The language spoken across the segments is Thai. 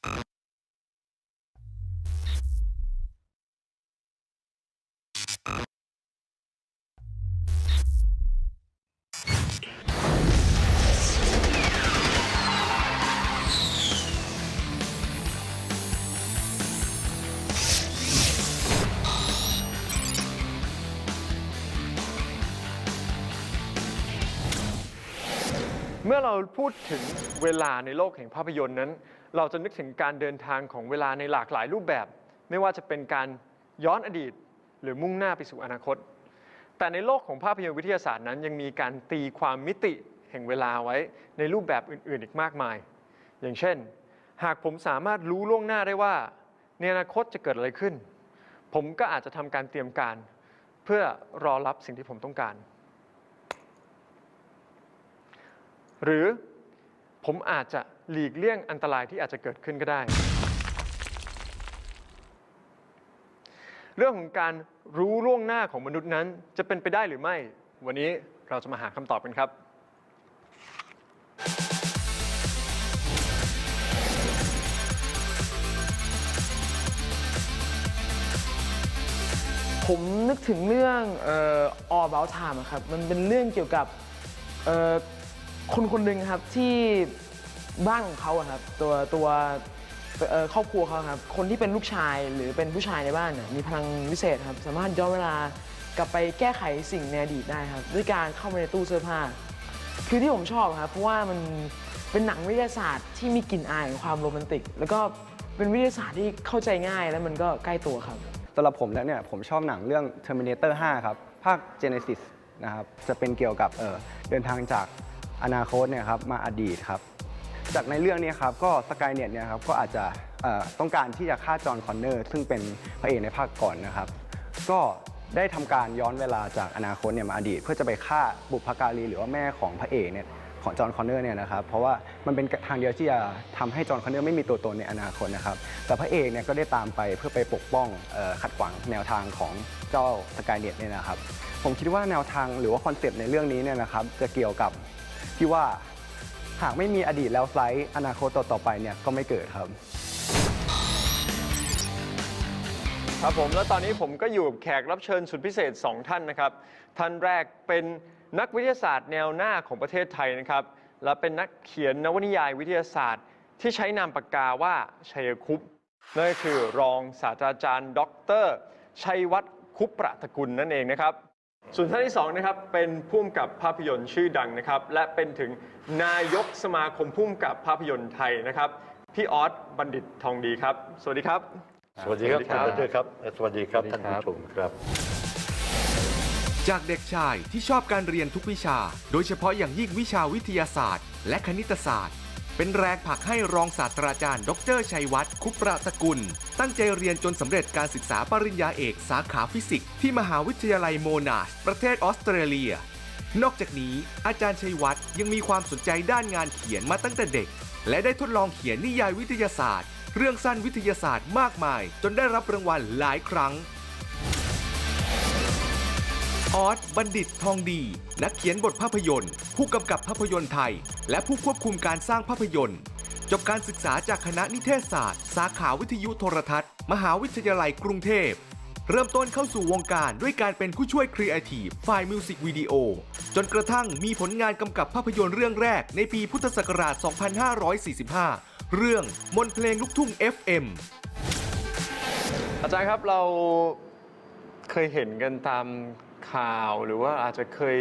เมื่อเราพูดถึงเวลาในโลกแห่งภาพยนตร์นั้น เราจะนึกถึงการเดินทางของเวลาในหลากหลายรูปแบบ ไม่ว่าจะเป็นการย้อนอดีต หรือมุ่งหน้าไปสู่อนาคต แต่ในโลกของภาพยนตร์วิทยาศาสตร์นั้น ยังมีการตีความมิติแห่งเวลาไว้ในรูปแบบอื่น ๆ อีกมากมาย อย่างเช่น หากผมสามารถรู้ล่วงหน้าได้ว่า ในอนาคตจะเกิดอะไรขึ้น ผมก็อาจจะทำการเตรียมการ เพื่อรอรับสิ่งที่ผมต้องการ หรือผมอาจจะ หลีกเลี่ยงอันตรายที่อาจจะเกิดขึ้นก็ได้ เรื่องของการรู้ล่วงหน้าของมนุษย์นั้นจะเป็นไปได้หรือไม่ วันนี้เราจะมาหาคำตอบกันครับผมนึกถึงเรื่องเอ่อ All About Time อะครับ มันเป็นเรื่องเกี่ยวกับคนคนหนึ่งครับที่ บ้านของเขาอะครับตัวตัวเอ่อครอบครัวเขาครับคนที่เป็นลูกชายหรือเป็นผู้ชายในบ้านเนี่ยมีพลังวิเศษครับสามารถย้อนเวลากลับไปแก้ไขสิ่งในอดีตได้ครับด้วยการเข้ามาในตู้เสื้อผ้า คือที่ผมชอบครับเพราะว่ามันเป็นหนังวิทยาศาสตร์ที่มีกลิ่นอายของความโรแมนติก แล้วก็เป็นวิทยาศาสตร์ที่เข้าใจง่ายและมันก็ใกล้ตัวครับสำหรับผมแล้วเนี่ยผมชอบหนังเรื่อง Terminator 5 ครับ ภาค Genesis นะครับจะเป็นเกี่ยวกับเออเดินทางจากอนาคตเนี่ยครับมาอดีตครับ จากในเรื่องนี้ครับก็สกายเน็ตเนี่ยครับก็อาจจะต้องการที่จะฆ่าจอห์นคอนเนอร์ซึ่งเป็นพระเอกในภาคก่อนนะครับ ก็ได้ทำการย้อนเวลาจากอนาคตเนี่ยมาอดีต เพื่อจะไปฆ่าบุพการีหรือว่าแม่ของพระเอกเนี่ยของจอห์นคอนเนอร์เนี่ยนะครับเพราะว่ามันเป็นทางเดียวที่จะทำให้จอห์นคอนเนอร์ไม่มีตัวตนในอนาคตนะครับแต่พระเอกเนี่ยก็ได้ตามไปเพื่อไปปกป้องขัดขวางแนวทางของเจ้าสกายเน็ตเนี่ยนะครับผมคิดว่าแนวทางหรือว่าคอนเซปต์ในเรื่องนี้เนี่ยนะครับจะเกี่ยวกับที่ว่า หากไม่มีอดีตแล้วไซต์อนาคตต่อๆไปเนี่ยก็ไม่เกิดครับ ครับผมแล้วตอนนี้ผมก็อยู่กับแขกรับเชิญสุดพิเศษ 2 ท่านนะครับ ท่านแรกเป็นนักวิทยาศาสตร์แนวหน้าของประเทศไทยนะครับ และเป็นนักเขียนนวนิยายวิทยาศาสตร์ ที่ใช้นามปากกาว่าชัยคุปต์นั่นก็คือรองศาสตราจารย์ ดร ชัยวัฒน์คุปประตะกุลนั่นเองนะครับ ส่วนท่านที่สองนะครับเป็นผู้กำกับภาพยนตร์ชื่อดังนะครับ และเป็นถึงนายกสมาคมผู้กำกับภาพยนตร์ไทยนะครับ พี่ออสบัณฑิตทองดีครับ สวัสดีครับ สวัสดีครับสวัสดีครับท่านประธานครับเอ่อสวัสดีครับสวัสดีท่านครับผู้ชมครับ จากเด็กชายที่ชอบการเรียนทุกวิชา โดยเฉพาะอย่างยิ่งวิชาวิทยาศาสตร์ และคณิตศาสตร์ เป็นแรงผลักให้รองศาสตราจารย์ ดรชัยวัฒน์คุปประสกุล ตั้งใจเรียนจนสำเร็จการศึกษาปริญญาเอกสาขาฟิสิกส์ที่มหาวิทยาลัยโมนาชประเทศออสเตรเลีย นอกจากนี้อาจารย์ชัยวัฒน์ยังมีความสนใจด้านงานเขียนมาตั้งแต่เด็ก และได้ทดลองเขียนนิยายวิทยาศาสตร์ เรื่องสั้นวิทยาศาสตร์มากมาย จนได้รับรางวัลหลายครั้ง ออสบัณฑิตทองดี นักเขียนบทภาพยนตร์ ผู้กำกับภาพยนตร์ไทย และผู้ควบคุมการสร้างภาพยนตร์ จบการศึกษาจากคณะนิเทศศาสตร์ สาขาวิทยุโทรทัศน์ มหาวิทยาลัยกรุงเทพ เริ่มต้นเข้าสู่วงการด้วยการเป็นผู้ช่วยครีเอทีฟฝ่ายมิวสิกวิดีโอ จนกระทั่งมีผลงานกำกับภาพยนตร์เรื่องแรกในปีพุทธศักราช 2545 เรื่องมนเพลงลูกทุ่ง FM อาจารย์ครับเราเคยเห็นกันตาม ข่าว หรือว่าอาจจะเคย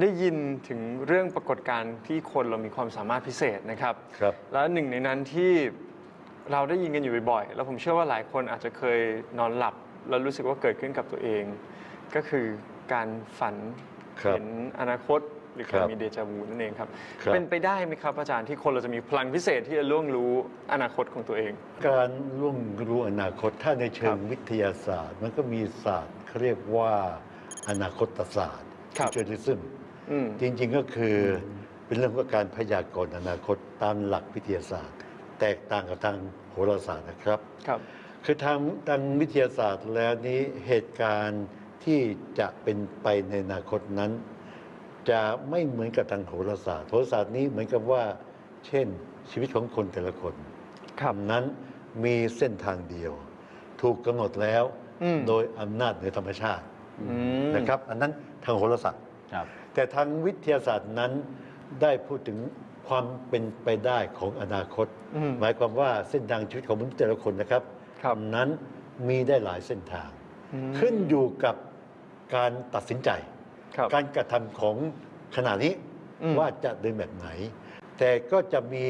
ได้ยินถึงเรื่องปรากฏการณ์ที่คนเรามีความสามารถพิเศษนะครับ ครับ และหนึ่งในนั้นที่เราได้ยินกันอยู่บ่อยๆ แล้วผมเชื่อว่าหลายคนอาจจะเคยนอนหลับ แล้วรู้สึกว่าเกิดขึ้นกับตัวเอง ก็คือการฝันครับเห็นอนาคต หรือครัการบมีเดจาวูนั่นเองครับ ครับ เป็นไปได้ไหมครับอาจารย์ที่คนเราจะมีพลังพิเศษที่จะล่วงรู้อนาคตของตัวเอง การล่วงรู้อนาคตถ้าในเชิครังบวิทยาศาสตร์ มันก็มีศาสตร์เขาเรียกว่า อนาคตศาสตร์ครับฟิวเจอริซึมอืมจริง ๆก็คือเป็นเรื่องของการพยากรณ์อนาคตตามหลักวิทยาศาสตร์ แตกต่างกับทางโหราศาสตร์นะครับครับคือทางทางวิทยาศาสตร์แล้วนี้เหตุการณ์ที่จะเป็นไปในอนาคตนั้น จะไม่เหมือนกับทางโหราศาสตร์โหราศาสตร์นี้เหมือนกับว่า เช่น ชีวิตของคนแต่ละคนครับนั้นมีเส้นทางเดียว ถูกกำหนดแล้วอืมโดยอำนาจเหนือธรรมชาติ อืมนะครับอันนั้นทางโหราศาสตร์ ครับ แต่ทางวิทยาศาสตร์นั้นได้พูดถึงความเป็นไปได้ของอนาคต อืมหมายความว่าเส้นทางชีวิตของมนุษย์แต่ละคนนะครับ ครับ นั้นมีได้หลายเส้นทาง อืมขึ้นอยู่กับการตัดสินใจ ครับการกระทำของขณะนี้อืม ว่าจะเดินแบบไหน แต่ก็จะมี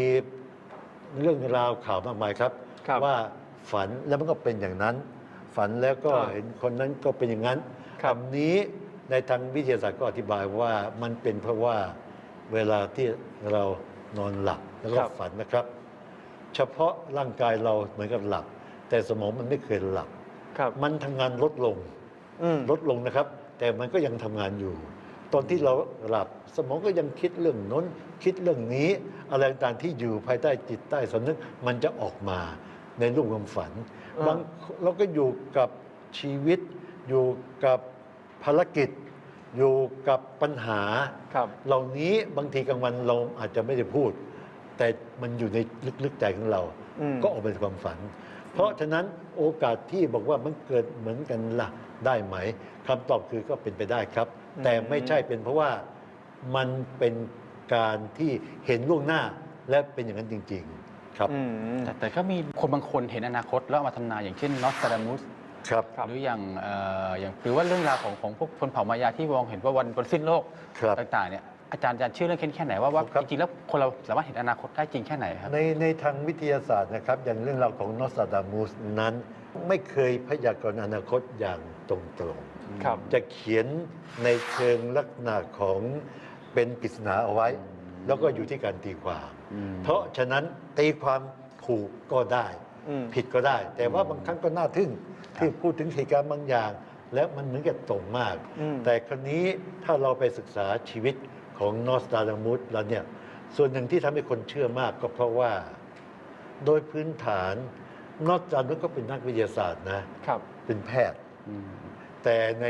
เรื่องราวข่าวมากมายครับ ครับว่าฝันแล้วมันก็เป็นอย่างนั้น ฝันแล้วก็อ่า เห็นคนนั้นก็เป็นอย่างนั้น ครับคำนี้ในทางวิทยาศาสตร์ก็อธิบายว่ามันเป็นเพราะว่าเวลาที่เรานอนหลับแล้วก็ครับฝันนะครับ เฉพาะร่างกายเราเหมือนกับหลับ แต่สมองมันไม่เคยหลับครับมันทำงานลดลงอืมลดลงนะครับ แต่มันก็ยังทำงานอยู่ ตอนที่เราหลับสมองก็ยังคิดเรื่องน้น คิดเรื่องนี้ อะไรต่างๆที่อยู่ภายใต้จิตใต้สำนึกมันจะออกมาในรูปความฝันอ่าบางเราก็อยู่กับชีวิต อยู่กับภารกิจ อยู่กับปัญหา ครับ เหล่านี้บางทีกลางวันเราอาจจะไม่ได้พูด แต่มันอยู่ในลึกๆใจของเรา อืม ก็ออกเป็นความฝัน เพราะฉะนั้นโอกาสที่บอกว่ามันเกิดเหมือนกันล่ะได้ไหมคำตอบคือก็เป็นไปได้ครับ แต่ไม่ใช่เป็นเพราะว่ามันเป็นการที่เห็นล่วงหน้าและเป็นอย่างนั้นจริง ๆ ครับ อืม แต่แต่ก็มีคนบางคนเห็นอนาคตแล้วเอามาทำนายอย่างเช่นนอสตาดามุส ครับ หรืออย่างเอ่ออย่างหรือว่าเรื่องราวของของพวกคนเผ่ามายาที่มองเห็นว่าวันวันสิ้นโลกครับ ต่างๆเนี่ยอาจารย์อาจารย์เชื่อเรื่องแค่ไหนว่าว่าครับจริงๆแล้วคนเราสามารถเห็นอนาคตได้จริงแค่ไหนครับ ในในทางวิทยาศาสตร์นะครับ อย่างเรื่องราวของนอสตาดามูสนั้น ไม่เคยพยากรณ์อนาคตอย่างตรงๆครับจะเขียนในเชิงลักษณะของเป็นปริศนาเอาไว้ แล้วก็อยู่ที่การตีความอืมเพราะฉะนั้นตีความถูกก็ได้ อืม ผิดก็ได้ แต่ว่าบางครั้งก็น่าทึ่งที่พูดถึงเหตุการณ์บางอย่าง แล้วมันเหมือนกับตรงมาก อืม แต่คราวนี้ถ้าเราไปศึกษาชีวิตของนอสตาดามุสแล้วเนี่ยส่วนหนึ่งที่ทำให้คนเชื่อมากก็เพราะว่า โดยพื้นฐานนอสตาดามุสก็เป็นนักวิทยาศาสตร์นะ ครับเป็นแพทย์ อืมแต่ใน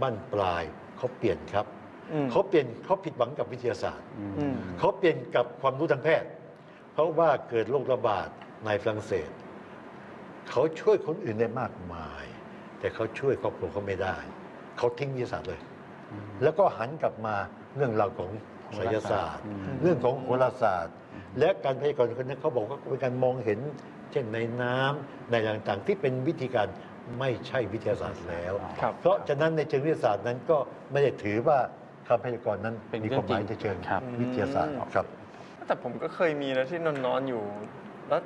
บ้านปลายเขาเปลี่ยนครับ อืม เขาเปลี่ยนเขาผิดหวังกับวิทยาศาสตร์ อืม เขาเปลี่ยนกับความรู้ทางแพทย์ เพราะว่าเกิดโรคระบาดในฝรั่งเศส เขาช่วยคนอื่นได้มากมาย แต่เขาช่วยครอบครัวเขาไม่ได้ เขาทิ้งวิทยาศาสตร์เลย แล้วก็หันกลับมาเรื่องราวของไสยศาสตร์อืมเรื่องของโหราศาสตร์ และการพยากรณ์คนนั้นเขาบอกว่าเป็นการมองเห็น เช่นในน้ำในต่างๆ ที่เป็นวิธีการไม่ใช่วิทยาศาสตร์แล้วครับเพราะฉะนั้นในเชิงวิทยาศาสตร์นั้นก็ไม่ได้ถือว่าคำพยากรณ์นั้นเป็นมีเรื่คอวางมหมายจริงในเชิงครับวิทยาศาสตร์อืมครับ แต่ผมก็เคยมีนะที่นอนนอนๆอยู่ แล้ว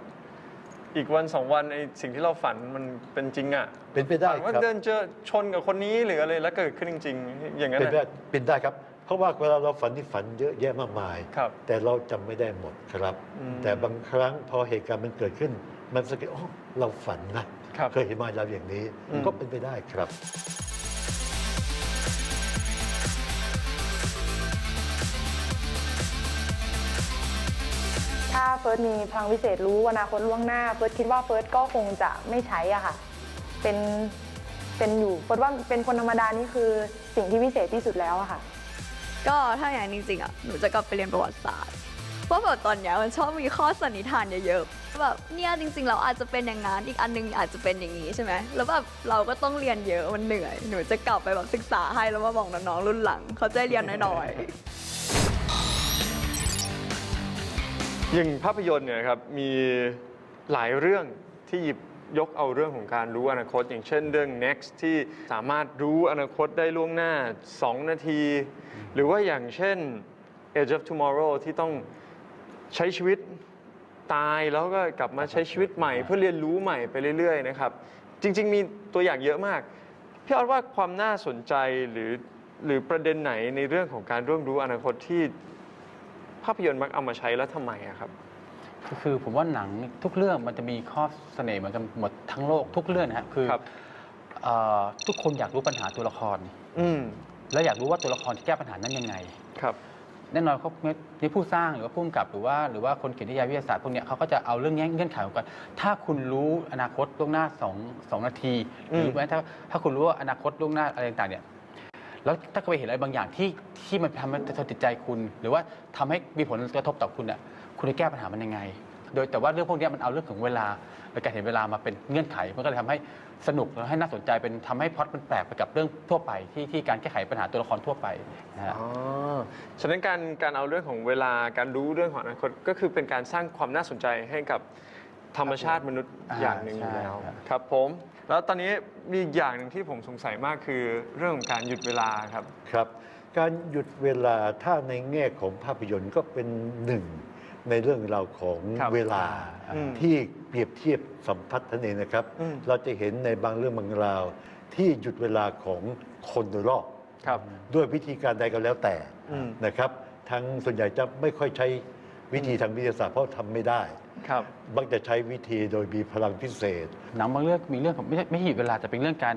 อีกวันสองวันไอสิ่งที่เราฝันมันเป็นจริงอะเป็นไปได้ฝันว่าครับ เดินเจอชนกับคนนี้หรืออะไรแล้วเกิดขึ้นจริง ๆ อย่างนั้นเป็นไปได้น่ะ เป็นได้ครับ เพราะว่าเวลาเราฝันนี่ฝันเยอะแยะมากมาย ครับแต่เราจำไม่ได้หมดครับ อืมแต่บางครั้งพอเหตุการณ์มันเกิดขึ้น มันสังเกตอ๋อเราฝันนะครับเคยเห็นมาแล้วอย่างนี้ อืม ก็เป็นไปได้ครับ ถ้าเฟิร์สมีพลังวิเศษรู้อนาคตล่วงหน้าเฟิร์สคิดว่าเฟิร์สก็คงจะไม่ใช้อะค่ะ เป็นเป็นอยู่เฟิร์สว่าเป็นคนธรรมดานี่คือสิ่งที่วิเศษที่สุดแล้วอะค่ะ ก็ถ้าอย่างจริงๆอะหนูจะกลับไปเรียนประวัติศาสตร์เพราะแบบตอนเนี้ยมันชอบมีข้อสันนิษฐานเยอะๆแบบเนี่ยจริงๆ เราอาจจะเป็นอย่างนั้นอีกอันนึงอาจจะเป็นอย่างนี้ใช่ไหมแล้วแบบเราก็ต้องเรียนเยอะมันเหนื่อย หนูจะกลับไปแบบศึกษาให้แล้วมาบอกน้องๆรุ่นหลัง เขาจะเรียนน้อยๆ อย่างภาพยนตร์เนี่ยครับมีหลายเรื่องที่หยิบยกเอาเรื่องของการรู้อนาคต อย่างเช่นเรื่อง next ที่สามารถรู้อนาคตได้ล่วงหน้า 2 นาที หรือว่าอย่างเช่น Age of Tomorrow ที่ต้องใช้ชีวิตตายแล้วก็กลับมาใช้ชีวิตใหม่ เพื่อเรียนรู้ใหม่ไปเรื่อยๆนะครับ จริง ๆ มีตัวอย่างเยอะมากพี่ออดว่าความน่าสนใจหรือหรือประเด็นไหนในเรื่องของการร่วมรู้อนาคตที่ ภาพยนตร์มักเอามาใช้แล้วทำไมอะครับ ก็คือผมว่าหนังทุกเรื่องมันจะมีข้อเสน่ห์เหมือนกันหมดทั้งโลกทุกเรื่องนะครับคือครับ เอ่อทุกคนอยากรู้ปัญหาตัวละคร อืมและอยากรู้ว่าตัวละครจะแก้ปัญหานั้นยังไง ครับ แน่นอนเขาที่ผู้สร้างหรือว่าผู้กำกับหรือว่าหรือว่าคนเขียนนิยายวิทยาศาสตร์พวกเนี้ยเขาก็จะเอาเรื่องเงี้ยเงื่อนไขของกันถ้าคุณรู้อนาคตล่วงหน้าสองสองนาที หรือม แม้ถ้าถ้าคุณรู้ว่าอนาคตล่วงหน้าอะไรต่างๆเนี่ย แล้วถ้าคุณไปเห็นอะไรบางอย่างที่ที่มันทำให้กระทบจิตใจคุณ หรือว่าทำให้มีผลกระทบต่อคุณอะคุณจะแก้ปัญหามันยังไง โดยแต่ว่าเรื่องพวกเนี้ยมันเอาเรื่องของเวลาและการเห็นเวลามาเป็นเงื่อนไขมันก็เลยทำให้สนุกและให้น่าสนใจเป็นทำให้พล็อตมันแปลกไปกับเรื่องทั่วไปที่ที่การแก้ไขปัญหาตัวละครทั่วไปนะฮะ อ๋อฉะนั้นการการเอาเรื่องของเวลาการรู้เรื่องของอนาคตก็คือเป็นการสร้างความน่าสนใจให้กับ ธรรมชาติมนุษย์อ่าอย่างหนึ่งอยู่ใช่แล้วครับ ครับผม แล้วตอนนี้มีอีกอย่างหนึ่งที่ผมสงสัยมากคือเรื่องของการหยุดเวลาครับ ครับการหยุดเวลาถ้าในแง่ของภาพยนตร์ก็เป็นหนึ่งในเรื่องราวของครับเวลาอืมที่เปรียบเทียบสัมพัทธ์นั่นเองนะครับ อืม เราจะเห็นในบางเรื่องบางราว ที่หยุดเวลาของคนโดยรอบ ครับ ด้วยวิธีการใดก็แล้วแต่อืมนะครับทางส่วนใหญ่จะไม่ค่อยใช้วิธีทางวิทยาศาสตร์เพราะทำไม่ได้ ครับมักจะใช้วิธีโดยมีพลังพิเศษ หนังบางเรื่องมีเรื่องของไม่ใช่ไม่ใช่หยุดเวลาแต่เป็นเรื่องการ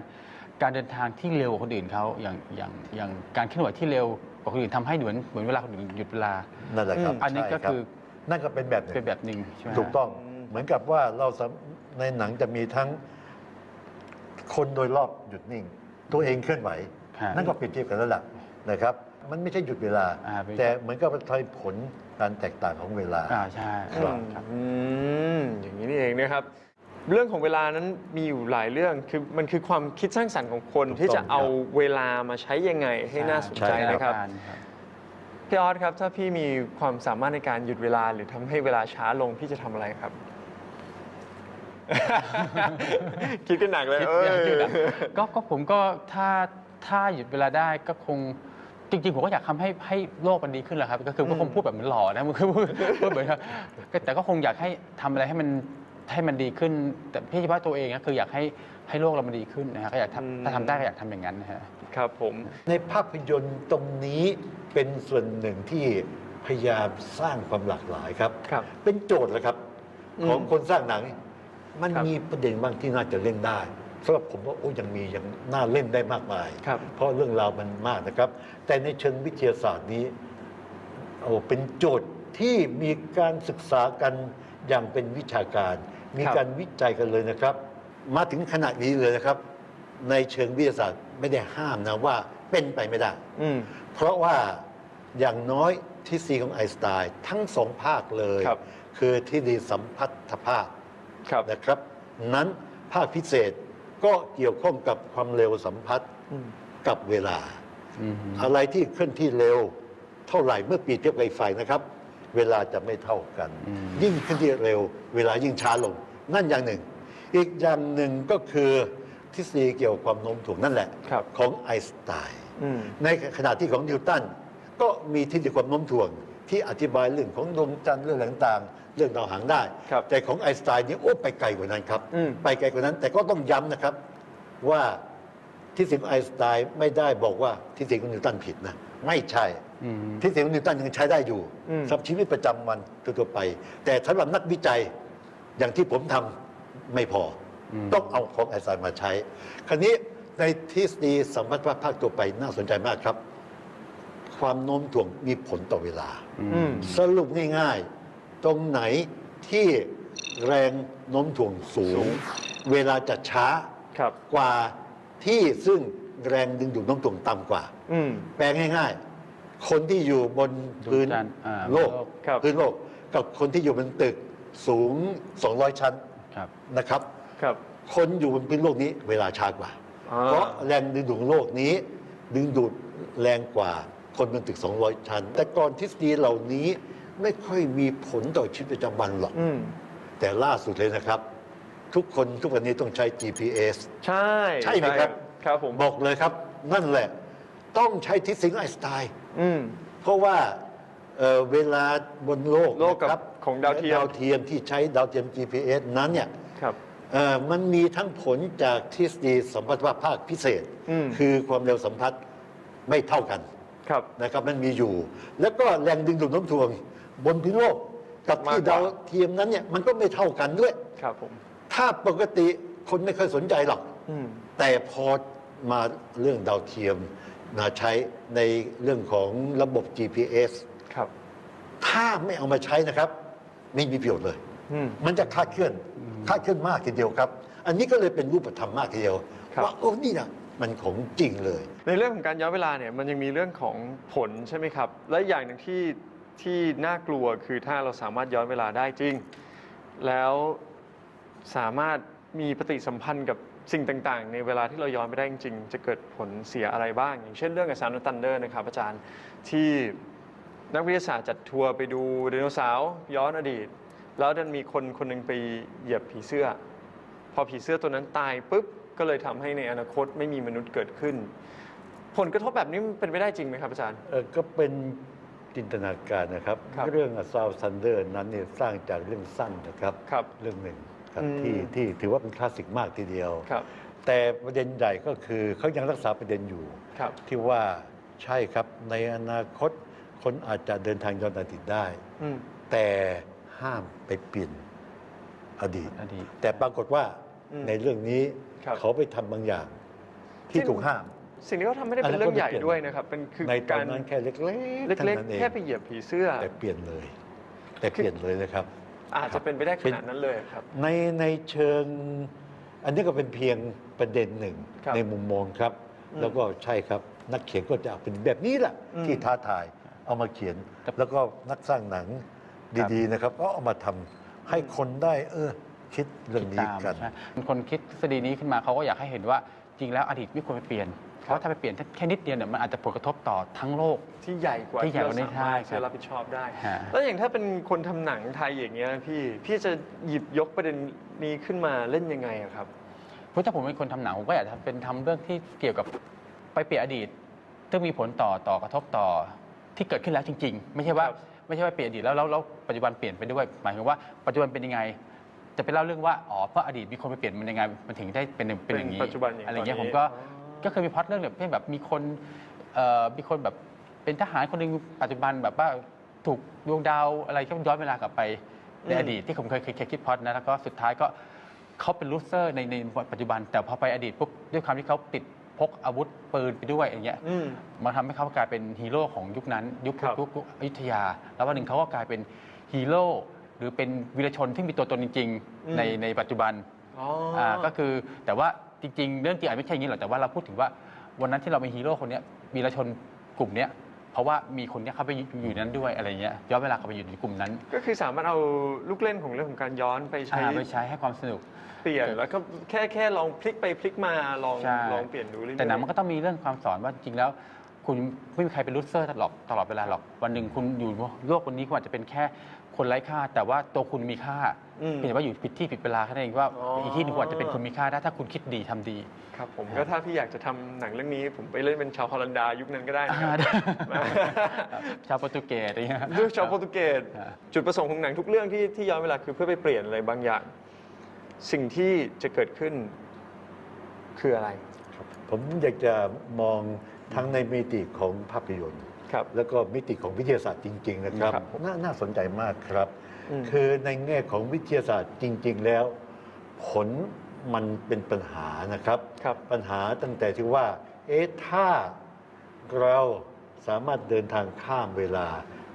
การเดินทางที่เร็วกว่าคนอื่นเขาอย่างอย่างอย่างการเคลื่อนไหวที่เร็วกว่าคนอื่นทำให้เหมือนเหมือนเวลาคนอื่นหยุดเวลา นั่นแหละครับอันนี้ก็ใช่รับคือ นั่นก็เป็นแบบหนึ่ง เป็นแบบหนึ่งใช่ไหมฮะ ถูกต้องเหมือนกับว่าเราสามในหนังจะมีทั้งคนโดยรอบหยุดนิ่ง ตัวเองเคลื่อนไหว ฮะนั่นก็เปรียบเทียบกันแล้วล่ะนะครับ มันไม่ใช่หยุดเวลา อ่าเป็น แต่เหมือนกับมันทายผล การแตกต่างของเวลา อ่าใช่ครับครับ อืมอย่างนี้นี่เองนะครับ เรื่องของเวลานั้นมีอยู่หลายเรื่องคือมันคือความคิดสร้างสรรค์ของคนถูกต้องที่จะเอาครับเวลามาใช้ยังไงให้น่าสนใจใช่ครับนะครับครับพี่ออสครับ ถ้าพี่มีความสามารถในการหยุดเวลาหรือทำให้เวลาช้าลงพี่จะทำอะไรครับ คิดกันหนักเลยคิดเออยากหยุดออะก็ก็ผมก็ถ้าถ้าหยุดเวลาได้ก็คง จริงๆ ผมก็อยากทำให้ให้โลกมันดีขึ้นแหละครับ ก็คือก็คงพูดแบบเหมือนหล่อนะมันคือพูดพูดเหมือนกับก็แต่ก็คงอยากให้ทำอะไรให้มันให้มันดีขึ้น แต่พี่เฉพาะตัวเองก็คืออยากให้ให้โลกเรามันดีขึ้นนะฮะก็อยากอืม ทำถ้าทำได้ก็อยากทำอย่างนั้นนะฮะ ครับผม ในภาพยนตร์ตรงนี้เป็นส่วนหนึ่งที่พยายามสร้างความหลากหลายครับ ครับเป็นโจทย์แหละครับ อืมของคนสร้างหนัง มันครับ มีประเด็นบางที่น่าจะเล่นได้ สำหรับผมว่าโอ้ยังมียังน่าเล่นได้มากมาย ครับ เพราะเรื่องราวมันมากนะครับ แต่ในเชิงวิทยาศาสตร์นี้โอ้เป็นโจทย์ที่มีการศึกษากันอย่างเป็นวิชาการ มีครับการวิจัยกันเลยนะครับ มาถึงขนาดนี้เลยนะครับ ในเชิงวิทยาศาสตร์ไม่ได้ห้ามนะว่าเป็นไปไม่ได้ อืม เพราะว่าอย่างน้อยทฤษฎีของไอน์สไตน์ทั้งสองภาคเลย ครับ คือทฤษฎีสัมพัทธภาพครับ นะครับ นั้นภาคพิเศษ ก็เกี่ยวข้องกับความเร็วสัมพัทธ์อืมกับเวลาอืมอะไรที่เคลื่อนที่เร็วเท่าไหร่เมื่อเปรียบเทียบกับอีกฝ่ายนะครับ เวลาจะไม่เท่ากันอืมยิ่งเคลื่อนที่เร็ว เวลายิ่งช้าลง นั่นอย่างหนึ่ง อีกอย่างหนึ่งก็คือทฤษฎีเกี่ยวกับความโน้มถ่วงนั่นแหละครับของไอน์สไตน์อืมในขณะที่ของนิวตันก็มีทฤษฎีความโน้มถ่วงที่อธิบายเรื่องของดวงจันทร์เรื่องต่างๆ เรื่องดาวหางได้ ครับแต่ของไอน์สไตน์นี่โอ้ไปไกลกว่านั้นครับ อืม ไปไกลกว่านั้น แต่ก็ต้องย้ำนะครับว่าทฤษฎีของไอน์สไตน์ไม่ได้บอกว่าทฤษฎีของนิวตันผิดนะ ไม่ใช่ อืม ทฤษฎีของนิวตันยังใช้ได้อยู่อืม สำหรับชีวิตประจำวันทั่วๆไป แต่สำหรับนักวิจัยอย่างที่ผมทำไม่พออมต้องเอาของไอน์สไตน์มาใช้ คราวนี้ในทฤษฎีสัมพัทธภาคตัวไปน่าสนใจมากครับ ความโน้มถ่วงมีผลต่อเวลา อืม สรุปง่ายๆ ตรงไหนที่แรงโน้มถ่วงสูสูง ง เวลาจะช้าครับ กว่าที่ซึ่งแรงดึงดูดโน้มถ่วงต่ำกว่า อืม แปลง่ายๆ คนที่อยู่บนพื้นดวงจันทร์อ่าโลกโลก ครับ พื้นโลก กับคนที่อยู่บนตึกสูง 200 ชั้นครับ นะครับ ครับ คนอยู่บนพื้นโลกนี้เวลาช้ากว่า อ่า เพราะแรงดึงดูดของโลกนี้ ดึงดูดแรงกว่าคนบนตึก 200 ชั้น แต่ก่อนทฤษฎีเหล่านี้ ไม่ค่อยมีผลต่อชีวิตประจำวันหรอก อืมแต่ล่าสุดเลยนะครับ ทุกคนทุกวันนี้ต้องใช้ GPS ใช่ใช่ไหมครับ ครับผมบอกเลยครับ นั่นแหละ ต้องใช้ทฤษฎีไอน์สไตน์อืม เพราะว่าเอ่อเวลาบนโลกโลกกับนะครับของดาวเทียมดาวเทียมที่ใช้ดาวเทียม GPS นั้นเนี่ยครับ เอ่อมันมีทั้งผลจากทฤษฎีสัมพัทธภาคพิเศษ อืม คือความเร็วสัมพัทธ์ไม่เท่ากันครับ นะครับมันมีอยู่ แล้วก็แรงดึงดูดโน้มถ่วง บนพื้นโลกกับที่มากกว่า ดาวเทียมนั้นเนี่ยมันก็ไม่เท่ากันด้วย ครับผม ถ้าปกติคนไม่เคยสนใจหรอก อืม แต่พอมาเรื่องดาวเทียมมาใช้ในเรื่องของระบบ GPS ครับ ถ้าไม่เอามาใช้นะครับ ไม่มีประโยชน์เลย อืม มันจะคลาดเคลื่อนคลาดเคลื่อนมากทีเดียวครับ อันนี้ก็เลยเป็นรูปธรรมมากทีเดียว ครับ ว่าโอ้นี่นะมันของจริงเลย ในเรื่องของการย้อนเวลาเนี่ยมันยังมีเรื่องของผลใช่ไหมครับ และอย่างหนึ่งที่ ที่น่ากลัวคือถ้าเราสามารถย้อนเวลาได้จริง แล้วสามารถมีปฏิสัมพันธ์กับสิ่งต่างๆ ในเวลาที่เราย้อนไปได้จริงๆ จะเกิดผลเสียอะไรบ้าง อย่างเช่นเรื่องกับซานตันเดอร์นะครับอาจารย์ที่นักวิทยาศาสตร์จัดทัวร์ไปดูไดโนเสาร์ย้อนอดีต แล้วดันมีคนคนหนึงไปเหยียบผีเสื้อ พอผีเสื้อตัวนั้นตายปุ๊บก็เลยทำให้ในอนาคตไม่มีมนุษย์เกิดขึ้น ผลกระทบแบบนี้มันเป็นไปได้จริงไหมครับอาจารย์เออก็เป็น จินตนาการนะครับ ครับเรื่องซาวซันเดอร์นั้นเนี่ยสร้างจากเรื่องสั้นนะครับ ครับเรื่องหนึ่งครับอืม ที่ที่ถือว่าเป็นคลาสสิกมากทีเดียว ครับแต่ประเด็นใหญ่ก็คือเขายังรักษาประเด็นอยู่ ครับที่ว่าใช่ครับในอนาคต คนอาจจะเดินทางย้อนอดีตได้ อืมแต่ห้ามไปเปลี่ยนอดีต อดีต แต่ปรากฏว่าอืมในเรื่องนี้ครับ เขาไปทำบางอย่างที่ซึ่งถูกห้าม สิ่งที่เขาทำไม่ได้เป็นเรื่องใหญ่ด้วยนะครับ เป็นคือในตอนการนั้นแค่เล็กๆเท่าเล็กนั้นเอๆงแค่ไปเหยียบผีเสื้อ แต่เปลี่ยนเลย แต่เปลี่ยนเลยนะครับ อาจจะเป็นไปได้ขนาดนั้นเลยครับ ในในเชิง อันนี้ก็เป็นเพียงประเด็นหนึ่งครับในมุมมองครับ อืมแล้วก็ใช่ครับนักเขียนก็จะเอาเป็นแบบนี้แหละอืม ที่ท้าทายเอามาเขียนแล้วก็นักสร้างหนังดีๆนะครับ ก็เอามาทำให้คนได้เออคิดเรื่องนี้ตามกันใช่คนคิดทฤษฎีนี้ขึ้นมาเขาก็อยากให้เห็นว่าจริงแล้วอดีตไม่ควรไปเปลี่ยน เพราะถ้าไปเปลี่ยนแค่นิดเดียวเนี่ยมันอาจจะผลกระทบต่อทั้งโลก ที่ใหญ่กว่าที่ใหญ่กว่านี้เรสามารถใช่ครับจะรับผิดชอบได้ ฮะ แล้วอย่างถ้าเป็นคนทำหนังไทยอย่างเงี้ยพี่ พี่จะหยิบยกประเด็นนี้ขึ้นมาเล่นยังไงอะครับ เพราะถ้าผมเป็นคนทำหนังผมก็อยากจะเป็นทำเรื่องที่เกี่ยวกับไปเปลี่ยนอดีตซึ่งมีผลต่อต่อกระทบต่อที่เกิดขึ้นแล้วจริง ๆ ไม่ใช่ว่าครับ ไม่ใช่ว่าเปลี่ยนอดีตแล้วแล้วแล้วปัจจุบันเปลี่ยนไปด้วย หมายถึงว่าปัจจุบันเป็นยังไง จะไปเล่าเรื่องว่าอ๋อเพราะอดีตมีคนไปเปลี่ยนมันยังไงมันถึงได้เป็นเป็นอย่างนี้เป็นปัจจุบันอย่างอะไรเงี้ยตอนผนี้มก็อ๋อ ก็เคยมีพล็อตเรื่องแบบเช่นแบบมีคนเอ่อมีคนแบบเป็นทหารคนหนึ่งปัจจุบันแบบว่าถูกดวงดาวอะไรที่ย้อนเวลากลับไปในอดีตที่ผมเคยเคยเคยคิดพล็อตนะแล้วก็สุดท้ายก็เขาเป็นลูเซอร์ในในปัจจุบัน แต่พอไปอดีตปุ๊บด้วยความที่เขาติดพกอาวุธปืนไปด้วยอย่างเงี้ยอืม มันทำให้เขากลายเป็นฮีโร่ของยุคนั้น ยุคครับ ยุคยุคอยุธยา แล้ววันหนึ่งเขาก็กลายเป็นฮีโร่หรือเป็นวีรชนที่มีตัวตนจริงอืมๆในในปัจจุบัน อ๋ออ่าก็คือแต่ว่า จริง ๆ เรื่องจริงอาจไม่ใช่อย่างนี้หรอกแต่ว่าเราพูดถึงว่าวันนั้นที่เราเป็นฮีโร่คนเนี้ยวีรชนกลุ่มเนี้ยเพราะว่ามีคนเนี้ยเข้าไปอยู่ในนั้นด้วยอะไรเงี้ยย้อนเวลากลับไปอยู่ในกลุ่มนั้นก็คือสามารถเอาลูกเล่นของเรื่องของการย้อนไปใช้อ่าไปใช้ให้ความสนุก เปลี่ยนแล้วก็แค่แค่ลองพลิกไปพลิกมาลองใช่ ลองเปลี่ยนดูเรื่อยๆ แต่หนังมันก็ต้องมีเรื่องความสอนว่าจริงแล้ว คุณไม่มีใครเป็นลูเซอร์ตลอดตลอดเวลาหรอกวันหนึ่งคุณอยู่โลกวันนี้คุณอาจจะเป็นแค่ คนไร้ค่า แต่ว่าตัวคุณมีค่าอืม เพียงแต่ว่าอยู่ผิดที่ผิดเวลาแค่นั้นเองว่าอ๋ออี อีกที่หนึงคุณอาจจะเป็นคนมีค่าได้ถ้าคุณคิดดีทำดี ครับผมก็ถ้าพี่อยากจะทำหนังเรื่องนี้ ผมไปเล่นเป็นชาวฮอลันดายุคนั้นก็ได้นะคอ่ารับชาวโปรตุเกสอะไรเงี้ย ด้วยชาวโปรตุเกสอ่า จุดประสงค์ของหนังทุกเรื่องที่ที่ย้อนเวลาคือเพื่อไปเปลี่ยนอะไรบางอย่าง สิ่งที่จะเกิดขึ้นคืออะไร ผมอยากจะมองทั้งในมิติของภาพยนตร์ ครับ แล้วก็มิติของวิทยาศาสตร์จริง ๆ นะครับ ครับนาน่าสนใจมากครับ อืม คือในแง่ของวิทยาศาสตร์จริง ๆ แล้ว ผลมันเป็นปัญหานะครับ ครับ ปัญหาตั้งแต่ที่ว่า เอ๊ะ ถ้าเราสามารถเดินทางข้ามเวลา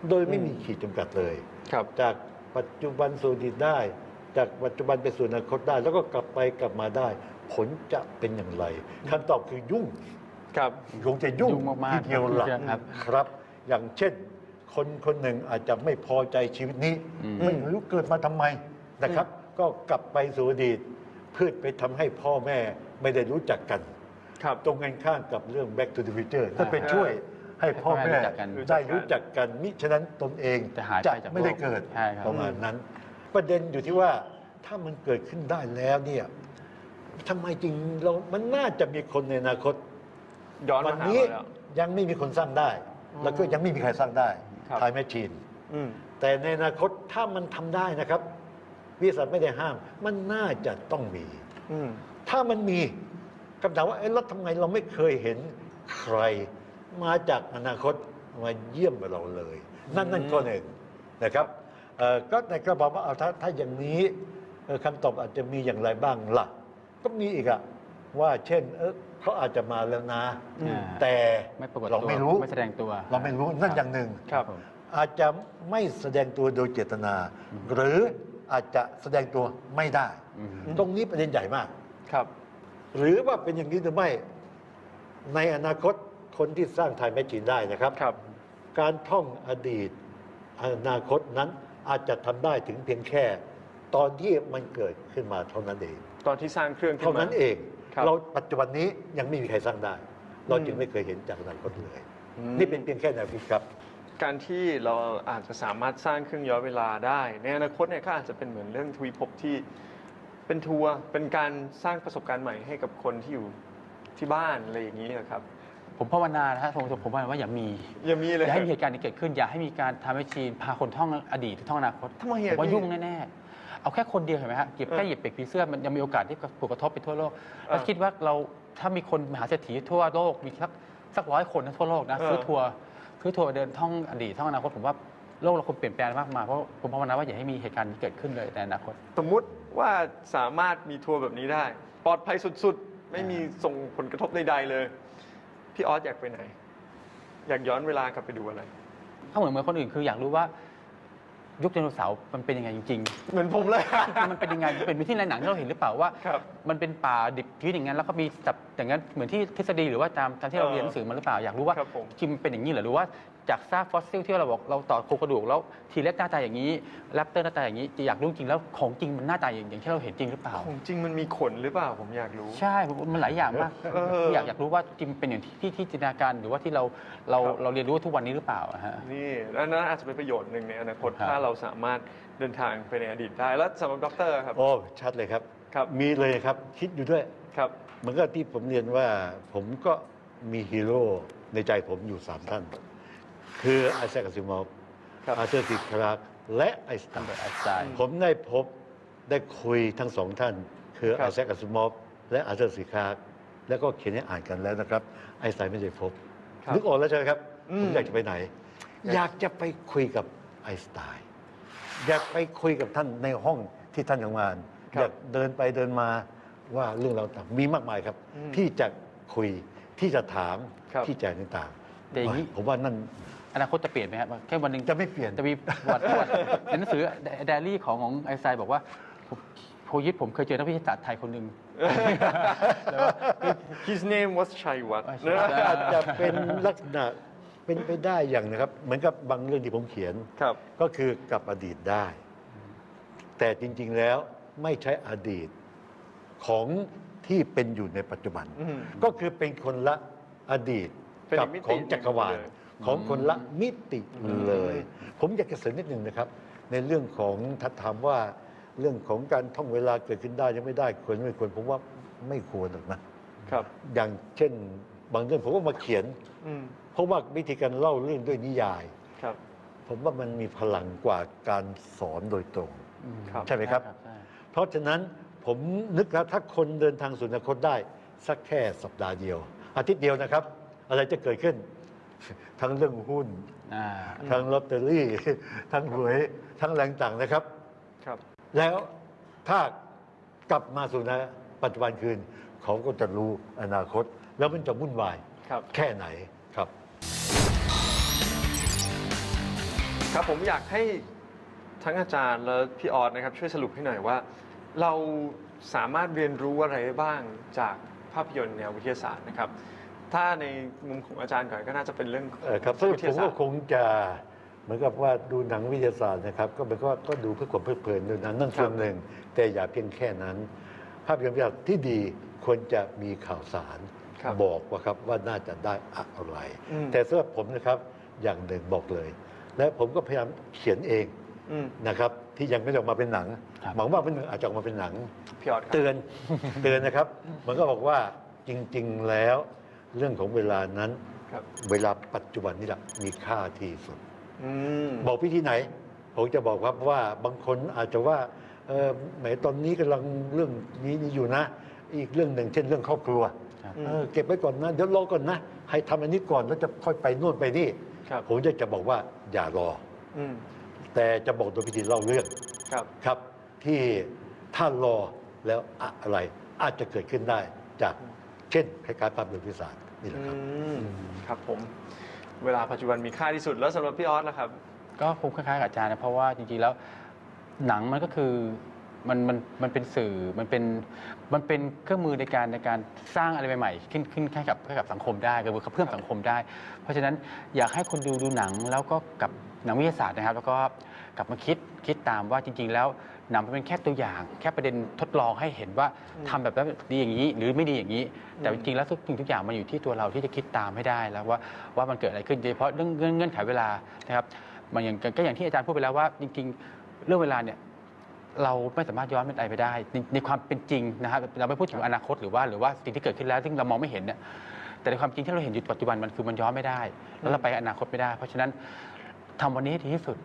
โดยไม่มีขีดจำกัดเลย ครับ จากปัจจุบันสู่อดีตได้ จากปัจจุบันไปสู่อนาคตได้ แล้วก็กลับไปกลับมาได้ ผลจะเป็นอย่างไรคำตอบคือยุ่ง ครับ คงจะยุ่งยุ่งมากๆทีเดียวหลักครับ ครับ อย่างเช่น คนคนหนึ่งอาจจะไม่พอใจชีวิตนี้อืมไม่รู้เกิดมาทำไมนะครับ ก็กลับไปสู่อดีตเพื่อไปทำให้พ่อแม่ไม่ได้รู้จักกัน ครับ ตรงกันข้ามกับเรื่อง back to the future ถ้าไปช่วยให้พ่อให้พ่อแม่แม่รู้จักกันได้รู้จักกันมิฉะนั้นตนเองจะหายไปจากไม่ได้เกิดใช่ครับ ประมาณนั้น ประเด็นอยู่ที่ว่าถ้ามันเกิดขึ้นได้แล้วเนี่ยทำไมจริงเรา มันน่าจะมีคนในอนาคต ย้อนวัมาหานี้เราแล้ว ยังไม่มีคนสร้างได้ แล้วก็ยังไม่มีใครสร้างได้ครับ ทายแมชชีน อืม แต่ในอนาคตถ้ามันทำได้นะครับ วิทยาศาสตร์ไม่ได้ห้าม มันน่าจะต้องมี อืม ถ้ามันมีคำถามว่าเอ๊ะแล้วทำไมเราไม่เคยเห็นใคร มาจากอนาคตมาเยี่ยมเราเลย นั่นนั่นก็หนึ่งนะครับเอ่อก็ในกระบอกว่าเอาถ้าถ้าอย่างนี้เอ่อคำตอบอาจจะมีอย่างไรบ้างล่ะ ก็มีอีกอะ ว่าเช่นเออเขาอาจจะมาแล้วนะอ่าแต่ไม่ปรากฏเราตัวไม่รู้ ไม่แสดงตัวเราไม่รู้นั่นอย่างหนึ่ง ครับอาจจะไม่แสดงตัวโดยเจตนาหรืออาจจะแสดงตัวไม่ได้อืม ตรงนี้ประเด็นใหญ่มาก ครับ หรือว่าเป็นอย่างนี้หรือไม่ ในอนาคตคนที่สร้างไทยแมชชีนได้นะครับ ครับ การท่องอดีต อนาคตนั้นอาจจะทำได้ถึงเพียงแค่ ตอนที่มันเกิดขึ้นมาเท่านั้นเอง ตอนที่สร้างเครื่องขึ้เท่านมานั้นเองครับ เราปัจจุบันนี้ยังไม่มีใครสร้างได้ เราอืมจึงไม่เคยเห็นจากอนาคตเลยอืมนี่เป็นเพียงแค่แนวคิดครับ การที่เราอาจจะสามารถสร้างเครื่องย้อนเวลาได้ ในอนาคตเนี่ยก็อาจจะเป็นเหมือนเรื่องทวีภพที่เป็นทัวร์เป็นการสร้างประสบการณ์ใหม่ให้กับคนที่อยู่ที่บ้านอะไรอย่างนี้นะครับผมภาวนานะฮะผมผมภาวนาว่าอย่ามีอย่ามีเลยอย่าให้มีเหตุการณ์นี้เกิดขึ้น อย่าให้มีการทำให้ชีนพาคนท่องอดีตหรือท่องอนาคตทำไมผอะมว่าพี่ยุ่งแน่ๆ เอาแค่คนเดียวเห็นไหมฮะเหยียบเออแค่เหยียบเปกผีเสื้อมันยังมีโอกาสที่จะถูกกระทบไปทั่วโลกเออแล้วคิดว่าเราถ้ามีคนมหาเศรษฐีทั่วโลกมีสักสักร้อยคนนะทั่วโลกนะเออซื้อทัวร์ซื้อทัวร์เดินท่องอดีตท่องอนาคตผมว่าโลกเราคงเปลี่ยนแปลงมากมายเพราะผมภาวนาว่าอย่าให้มีเหตุการณ์นี้เกิดขึ้นเลยในอนาคต สมมุติว่าสามารถมีทัวร์แบบนี้ได้ ปลอดภัยสุดๆ ไม่มีส่งผลกระทบใดๆเลย พี่ออสอยากไปไหน อยากย้อนเวลากลับไปดูอะไร ถ้าเหมือนเหมือนคนอื่นคืออยากรู้ว่า ยุคไดโนเสาร์มันเป็นยังไงจริงเหมือนผมเลยๆมันเป็นยังไงมันเป็นที่ในหนังที่เราเห็นหรือเปล่าว่า ครับมันเป็นป่าดิบชื้นอย่างนั้นแล้วก็มีสัตว์อย่างนั้นเหมือนที่ทฤษฎีหรือว่าตามตามที่เราเออเรียนหนังสือมาหรือเปล่าอยากรู้ว่าครับผม จริงมันเป็นอย่างนี้เหรอหรือว่า จากซากฟอสซิลที่เราบอกเราต่อโครงกระดูกแล้วทีเล็กหน้าตาอย่างนี้แรปเตอร์หน้าตาอย่างนี้จะอยากรู้จริงแล้วของจริงมันหน้าตาอย่างอย่างที่เราเห็นจริงหรือเปล่า ของจริงมันมีขนหรือเปล่าผมอยากรู้ ใช่มันหลายอย่างมากเอออยากอยากรู้ว่าจริงเป็นอย่างที่ที่ที่จินตนาการหรือว่าที่เราเราครับ เราเรียนรู้ทุกวันนี้หรือเปล่าอะฮะ นี่แล้วนั้นอาจจะเป็นประโยชน์หนึ่งในอนาคตครับ ถ้าเราสามารถเดินทางไปในอดีตได้แล้วสำหรับด็อกเตอร์ครับ โอ้ชัดเลยครับ ครับ มีเลยครับคิดอยู่ด้วย ครับ เหมือนกับที่ผมเรียนว่าผมก็มีฮีโร่ในใจผมอยู่สามท่าน คือไอแซคอาซิมอฟครับอาร์เธอร์ติคราร์กและไอน์สไตทำแบบน์ ไอน์สไตน์ ผมได้พบได้คุยทั้งสองท่าน คือครัไอบแซคอาซิมอฟและอาร์เธอร์ติคราร์กแล้วก็เขียนให้อ่านกันแล้วนะครับ ไอน์สไตน์ไม่ได้พบ ครับนึกออกแล้วใช่ไหมครับ อืมผมอยากจะไปไหน อยากจะไปคุยกับไอน์สไตน์อยากไปคุยกับท่านในห้องที่ท่านทำงาน ครับอยากเดินไปเดินมาว่าเรื่องเราวต่างมีมากมายครับ อืมที่จะคุยที่จะถามครับ ที่จะต่างๆแต่อย่างนี้ ผมว่านั่น อนาคตจะเปลี่ยนไหมครับแค่วันหนึ่งจะไม่เปลี่ยนจะมีประวัติประวัติในหนังสือไดอารี่ของของไอน์สไตน์บอกว่าผมโพยิตผมเคยเจอนักวิทยาศาสตร์ไทยคนหนึ่งแล้ว His name was Chaiwat อ่า Chaiwat อาจจะเป็นลักษณะเป็นไปได้อย่างนะครับ เหมือนกับบางเรื่องที่ผมเขียนครับก็คือกลับอดีตได้ แต่จริง ๆแล้วไม่ใช่อดีตของที่เป็นอยู่ในปัจจุบันอืมก็คือเป็นคนละอดีตเป็นกัอีกมิติของจักรวาลหนึ่งเลย ของคนละมิติเลย ผมอยากจะเสริมนิดหนึ่งนะครับ ในเรื่องของถ้าถามว่าเรื่องของการท่องเวลาเกิดขึ้นได้ยังไม่ได้ควรไม่ควรผมว่าไม่ควรหรอกนะครับ อย่างเช่นบางเรื่องผมก็มาเขียนอืมเพราะว่าวิธีการเล่าเรื่องด้วยนิยายครับ ผมว่ามันมีพลังกว่าการสอนโดยตรงครับใช่ไหมครับใช่เพราะฉะนั้นผมนึกแล้วถ้าคนเดินทางสู่อนาคตได้ สักแค่สัปดาห์เดียว อาทิตย์เดียวนะครับ อะไรจะเกิดขึ้น ทั้งเรื่องหุ้น อ่าทั้งลอตเตอรี่ ทั้งหวย ทั้งแรงต่างนะครับ ครับ แล้วถ้ากลับมาสู่นะปัจจุบันคืน เขาก็จะรู้อนาคต แล้วมันจะวุ่นวายครับ แค่ไหนครับ ครับผมอยากให้ทั้งอาจารย์และพี่ออสนะครับช่วยสรุปให้หน่อยว่า เราสามารถเรียนรู้อะไรได้บ้างจากภาพยนตร์แนววิทยาศาสตร์นะครับ ถ้าในมุมของอาจารย์ก่อนก็น่าจะเป็นเรื่องเออครับสำหรับวิทผมยาศาก็สตร์ คงจะเหมือนกับว่าดูหนังวิทยาศาสตร์นะครับ ก็เป็นก็ก็ดูเพื่อความเพลิดเพลินดูนั้นนั่นส่วนหนึ่ง แต่อย่าเพียงแค่นั้น ภาพยนตร์วิทยาศาสตร์ที่ดีควรจะมีข่าวสารครับบอกว่าครับว่าน่าจะได้อะไร อืม แต่สำหรับผมนะครับอย่างหนึ่งบอกเลย และผมก็พยายามเขียนเองอืมนะครับ ที่ยังไม่ได้ออกมาเป็นหนังครับหวังว่าเป็นอาจจะออกมาเป็นหนัง พี่ออสครับ เตือน เตือนนะครับ มันก็บอกว่าจริง ๆ แล้ว เรื่องของเวลานั้นครับเวลาปัจจุบันนี่แหละมีค่าที่สุดอืมบอกวิธีไหน ผมจะบอกครับว่าบางคนอาจจะว่าเออแหมตอนนี้กำลังเรื่องนี้นี่อยู่นะ อีกเรื่องหนึ่งเช่นเรื่องครอบครัวครับเออเก็บไว้ก่อนนะเดี๋ยวรอก่อนนะให้ทำอันนี้ก่อนแล้วจะค่อยไปนู่นไปนี่ครับผมจะจะบอกว่าอย่ารออืมแต่จะบอกโดยวิธีเล่าเรื่องครับครับ ที่ถ้ารอแล้วอะไรอาจจะเกิดขึ้นได้จาก เช่นคล้ายๆภาพยนตร์วิทยาศาสตร์นี่แหละครับ อืมครับผม เวลาปัจจุบันมีค่าที่สุดแล้วสำหรับพี่ออสล่ะครับ ก็คงคล้ายๆกับอาจารย์นะเพราะว่าจริงๆแล้วหนังมันก็คือมันมันมันเป็นสื่อมันเป็นมันเป็นเครื่องมือในการในการสร้างอะไรใหม่ๆขึ้นขึ้นให้กับให้กับสังคมได้คือเพื่อมสังคมได้ เพราะฉะนั้นอยากให้คนดูดูหนังแล้วก็กับหนังวิทยาศาสตร์นะครับ แล้วก็กลับมาคิดคิดตามว่าจริง ๆ แล้วห นังมันเป็นแค่ตัวอย่าง แค่ประเด็นทดลองให้เห็นว่าทำแบบนั้นดีอย่างนี้ หรือไม่ดีอย่างนี้ แต่จริงๆแล้วทุกสิ่งทุกอย่างมันอยู่ที่ตัวเราที่จะคิดตามให้ได้แล้วว่าว่ามันเกิดอะไรขึ้นโดยเฉพาะเรื่องเงื่อนเงื่อนไขเวลานะครับมันอย่างก็อย่างที่อาจารย์พูดไปแล้วว่าจริง ๆ เรื่องเวลาเนี่ยเราไม่สามารถย้อนไปได้ในในความเป็นจริงนะครับเราไม่พูดถึงอนาคตหรือว่าหรือว่าสิ่งที่เกิดขึ้นแล้วซึ่งเรามองไม่เห็นเนี่ยแต่ในความจริงที่เราเห็นอยู่ปัจจุบันมันคือมันย้อนไม่ได้ แล้วเราไปอนาคตไม่ได้ เพราะฉะนั้นทำวันนี้ให้ดีที่สุด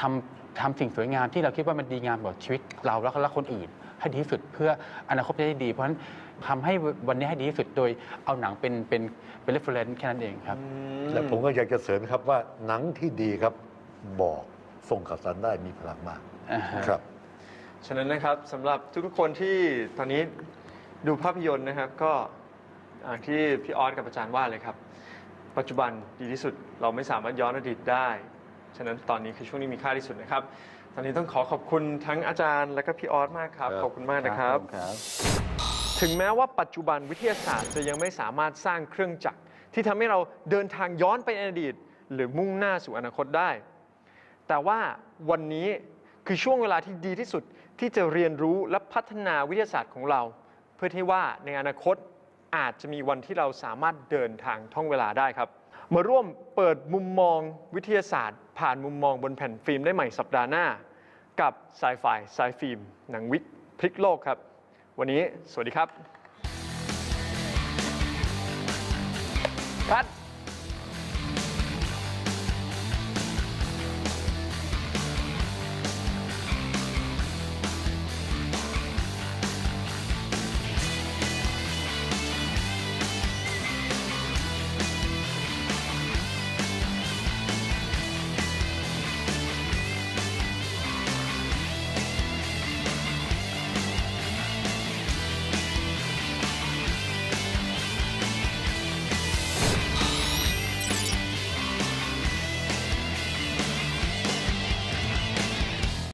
ทำทำสิ่งสวยงามที่เราคิดว่ามันดีงามกว่าชีวิตเราแล้วก็และคนอื่น ให้ดีที่สุดเพื่ออนาคตจะได้ดี เพราะฉะนั้นทำให้วันนี้ให้ดีที่สุดโดยเอาหนังเป็นเป็นเป็น reference แค่นั้นเองครับ และผมก็อยากจะเสริมครับว่าหนังที่ดีครับบอกส่งข่าวสารได้มีพลังมากอ่าฮะ ครับ ฉะนั้นนะครับสำหรับทุกๆคนที่ตอนนี้ดูภาพยนตร์นะครับก็อย่างที่พี่ออสกับอาจารย์ว่าเลยครับ ปัจจุบันดีที่สุดเราไม่สามารถย้อนอดีตได้ ฉะนั้นตอนนี้คือช่วงนี้มีค่าที่สุดนะครับ ตอนนี้ต้องขอขอบคุณทั้งอาจารย์และก็พี่ออสมากครับครับขอบคุณมากนะครับ ถึงแม้ว่าปัจจุบันวิทยาศาสตร์จะยังไม่สามารถสร้างเครื่องจักร ที่ทำให้เราเดินทางย้อนไปในอดีต หรือมุ่งหน้าสู่อนาคตได้ แต่ว่าวันนี้คือช่วงเวลาที่ดีที่สุดที่จะเรียนรู้และพัฒนาวิทยาศาสตร์ของเรา เพื่อที่ว่าในอนาคตอาจจะมีวันที่เราสามารถเดินทางท่องเวลาได้ครับ มาร่วมเปิดมุมมองวิทยาศาสตร์ ผ่านมุมมองบนแผ่นฟิล์มได้ใหม่สัปดาห์หน้า กับสายไฟสายฟิล์ม หนังวิทย์พลิกโลกครับ วันนี้สวัสดีครับคัด